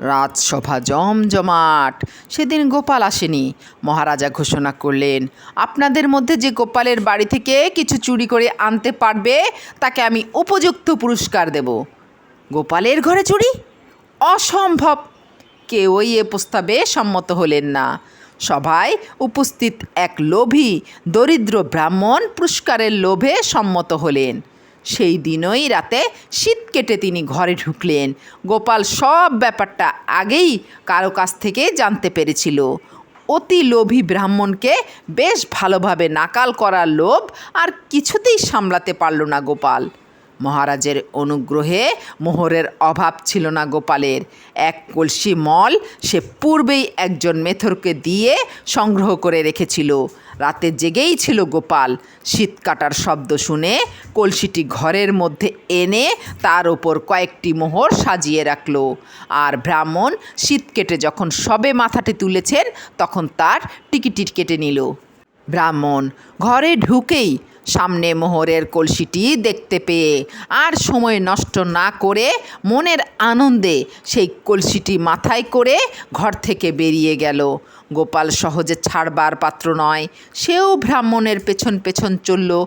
রাজসভা জমজমাট। সেদিন গোপাল আসেনি। মহারাজা ঘোষণা করলেন, আপনাদের মধ্যে যে গোপালের বাড়ি থেকে কিছু চুরি করে আনতে পারবে, তাকে আমি উপযুক্ত পুরস্কার দেব। গোপালের ঘরে চুরি? অসম্ভব! কেউই এ প্রস্তাবে সম্মত হলেন না। সভায় উপস্থিত এক লোভী, দরিদ্র ব্রাহ্মণ পুরস্কারের লোভে সম্মত হলেন। সেই দিনই রাতে শীত কেটে তিনি ঘরে ঢুকলেন। গোপাল সব ব্যাপারটা আগেই কারও কাছ থেকে জানতে পেরেছিল। অতি লোভী ব্রাহ্মণকে বেশ ভালোভাবে নাকাল করার লোভ আর কিছুতেই সামলাতে পারল না গোপাল। মহারাজের অনুগ্রহে মোহরের অভাব ছিল না গোপালের। এক কলসি মল সে পূর্বেই একজন মেথরকে দিয়ে সংগ্রহ করে রেখেছিল। রাতে জেগেই ছিল গোপাল। শীত কাটার শব্দ শুনে কলসিটি ঘরের মধ্যে এনে তার ওপর কয়েকটি মোহর সাজিয়ে রাখল। আর ব্রাহ্মণ শীত কেটে যখন সবে মাথাটি তুলেছেন, তখন তার টিকিটিট কেটে নিল। ব্রাহ্মণ ঘরে ঢুকেই সামনে মোহরের কলসিটি দেখতে পেয়ে আর সময় নষ্ট না করে মনের আনন্দে সেই কলসিটি মাথায় করে ঘর থেকে বেরিয়ে গেল। গোপাল সহজে ছাড়বার পাত্র নয়, সেও ব্রাহ্মণের পেছন পেছন চলল।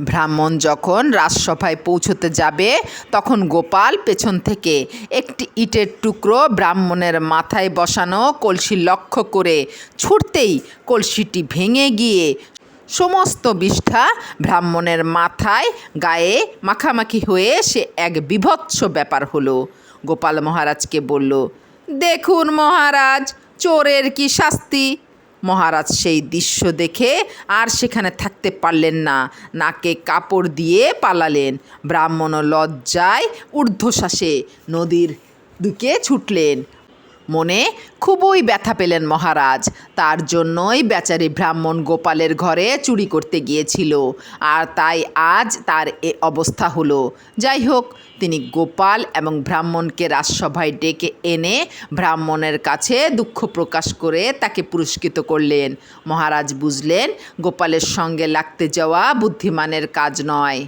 ব্রাহ্মণ যখন রাজসভায় পৌঁছতে যাবে, তখন গোপাল পেছন থেকে একটি ইটের টুকরো ব্রাহ্মণের মাথায় বসানো কলসি লক্ষ্য করে ছুটতেই কলসিটি ভেঙে গিয়ে সমস্ত বিষ্ঠা ব্রাহ্মণের মাথায় গায়ে মাখামাখি হয়ে সে এক বিভৎস ব্যাপার হলো। গোপাল মহারাজকে বলল, দেখুন মহারাজ, চোরের কি শাস্তি? মহারাজ সেই দৃশ্য দেখে আর সেখানে থাকতে পারলেন না। নাকে কাপড় দিয়ে পালালেন। ব্রাহ্মণ লজ্জায় ঊর্ধ্বশ্বাসে নদীর দিকে ছুটলেন। মনে খুবই ব্যথা পেলেন মহারাজ। তার জন্যই বেচারি ব্রাহ্মণ গোপালের ঘরে চুরি করতে গিয়েছিল। আর তাই আজ তার এ অবস্থা হলো। যাই হোক, তিনি গোপাল এবং ব্রাহ্মণকে রাজসভায় ডেকে এনে ব্রাহ্মণের কাছে দুঃখ প্রকাশ করে তাকে পুরস্কৃত করলেন। মহারাজ বুঝলেন, গোপালের সঙ্গে লাগতে যাওয়া বুদ্ধিমানের কাজ নয়।